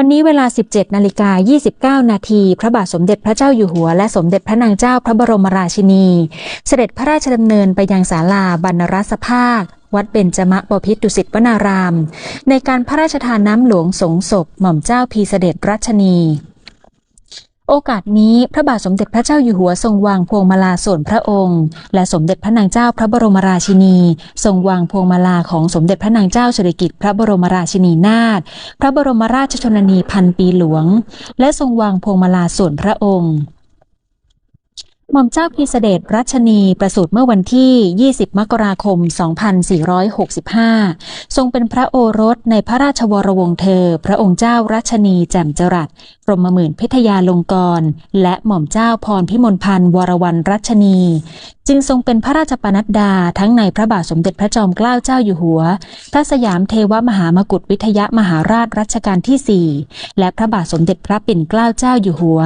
วันนี้เวลา 17นาฬิกา29 นาที พระบาทสมเด็จพระเจ้าอยู่หัว และสมเด็จพระนางเจ้าพระบรมราชินี เสด็จพระราชดำเนินไปยังศาลาบรรณรัศภาค วัดเบญจมบพิตรดุสิตวนาราม ในการพระราชทานน้ำหลวงสงศพหม่อมเจ้าพีเสด็จรัชนี โอกาสนี้พระบาทสมเด็จพระเจ้าอยู่หัวทรงวางพวงมาลาส่วนพระองค์ และสมเด็จพระนางเจ้าพระบรมราชินี ทรงวางพวงมาลาของสมเด็จพระนางเจ้าสิริกิติ์พระบรมราชินีนาถพระบรมราชชนนีพันปีหลวง และทรงวางพวงมาลาส่วนพระองค์ ม่อมเจ้าพีเสดรัชนีประสูติเมื่อวันที่ 20 มกราคม 2465 ทรงเป็นพระโอรสในพระราชวรวงศ์เธอ พระองค์เจ้ารัชนีแจ่มจรัสกรมหมื่นพิทยาลงกร และหม่อมเจ้าพรพิมลพันธ์วรวรรณรัชนี จึงทรงเป็นพระราชปนัดดาทั้งในพระบาทสมเด็จพระจอมเกล้าเจ้าอยู่หัว พระสยามเทวมหามกุฏวิทยมหาราชรัชกาลที่ 4 และพระบาทสมเด็จพระปิ่นเกล้าเจ้าอยู่หัว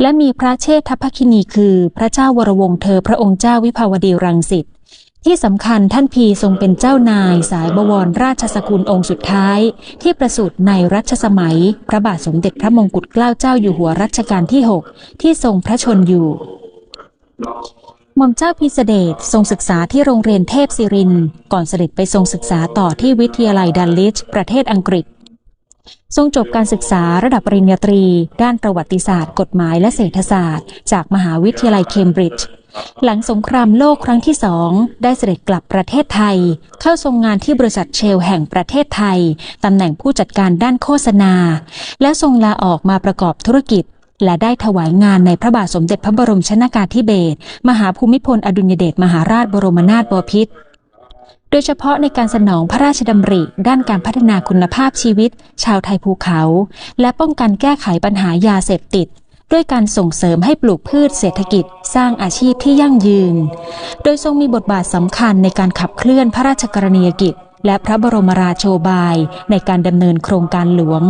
และมีพระเชษฐพคินีคือพระเจ้าวรวงเธอพระองค์เจ้าวิภาวดีรังสิตที่สำคัญท่านพีทรงเป็นเจ้านายสายบวรราชสกุลองค์สุดท้าย ที่ประสูติในรัชสมัย พระบาทสมเด็จพระมงกุฎเกล้าเจ้าอยู่หัวรัชกาลที่ 6 ที่ทรงพระชนอยู่ หม่อมเจ้าพิเสเดชทรงศึกษาที่โรงเรียนเทพศิริน ก่อนเสด็จไปทรงศึกษาต่อที่วิทยาลัยดัลลิชประเทศอังกฤษ ทรงจบการศึกษาระดับปริญญาตรี ด้านประวัติศาสตร์ กฎหมายและเศรษฐศาสตร์ จากมหาวิทยาลัยเคมบริดจ์หลังสงครามโลกครั้งที่สองได้เสด็จกลับประเทศไทย เข้าทรงงานที่บริษัทเชลแห่งประเทศไทย ตำแหน่งผู้จัดการด้านโฆษณา และทรงลาออกมาประกอบธุรกิจ และได้ถวายงานในพระบาทสมเด็จพระบรมชนากาธิเบศรมหาภูมิพลอดุลยเดชมหาราชบรมนาถบพิตร โดยเฉพาะในการสนองพระราชดำริ ด้านการพัฒนาคุณภาพชีวิต ชาวไทยภูเขา และป้องกันแก้ไขปัญหายาเสพติด ด้วยการส่งเสริมให้ปลูกพืชเศรษฐกิจ สร้างอาชีพที่ยั่งยืน โดยทรงมีบทบาทสำคัญในการขับเคลื่อนพระราชกรณียกิจ และพระบรมราโชบาย ในการดำเนินโครงการหลวง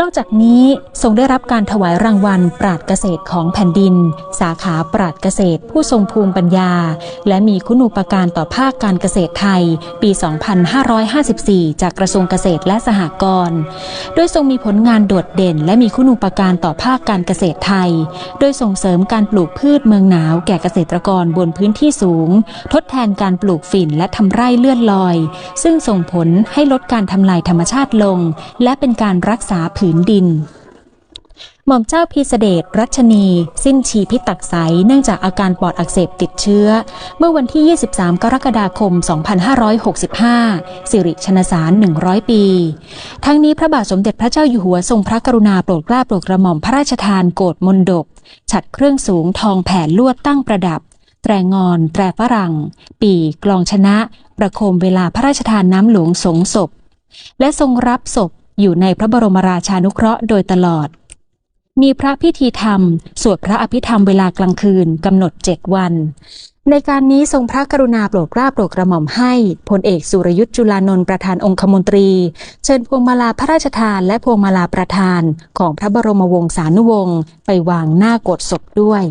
นอกจากนี้ทรงได้รับการถวายรางวัลปราดเกษตรของแผ่นดิน สาขาปราดเกษตรผู้ทรงภูมิปัญญา และมีคุณูปการต่อภาคการเกษตรไทย ปี 2554 จากกระทรวงเกษตรและสหกรณ์โดยทรงมีผลงานโดดเด่น และมีคุณูปการต่อภาคการเกษตรไทย โดยส่งเสริมการปลูกพืชเมืองหนาวแก่เกษตรกรบนพื้นที่สูง ทดแทนการปลูกฝิ่นและทำไร่เลื่อนลอย ซึ่งส่งผลให้ลดการทำลายธรรมชาติลง และเป็นการรักษาผืนดิน หม่อมเจ้าพีเสเดชรัชนี สิ้นชีพิตักใสเนื่องจากอาการปอดอักเสบติดเชื้อ เมื่อวันที่ 23 กรกฎาคม 2565 สิริชนสาร 100 ปี ทั้งนี้พระบาทสมเด็จพระเจ้าอยู่หัวทรงพระกรุณาโปรดเกล้าโปรดกระหม่อมพระราชทานโกรธมนดบฉัดเครื่องสูงทองแผ่ลวดตั้งประดับแตรงอน แตรฝรั่ง ปีกลองชนะ ประโคมเวลาพระราชทานน้ำหลวงสงศพ และทรงรับศพ อยู่ในพระบรมราชานุเคราะห์โดยตลอด มีพระพิธีธรรม สวดพระอภิธรรมเวลากลางคืนกำหนดเจ็ดวัน ในการนี้ทรงพระกรุณาโปรดกล้าโปรดกระหม่อมให้พลเอกสุรยุทธ์จุลานนท์ประธานองคมนตรี เชิญพวงมาลาพระราชทานและพวงมาลาประธานของพระบรมวงศานุวงศ์ไปวางหน้าโกศศพด้วย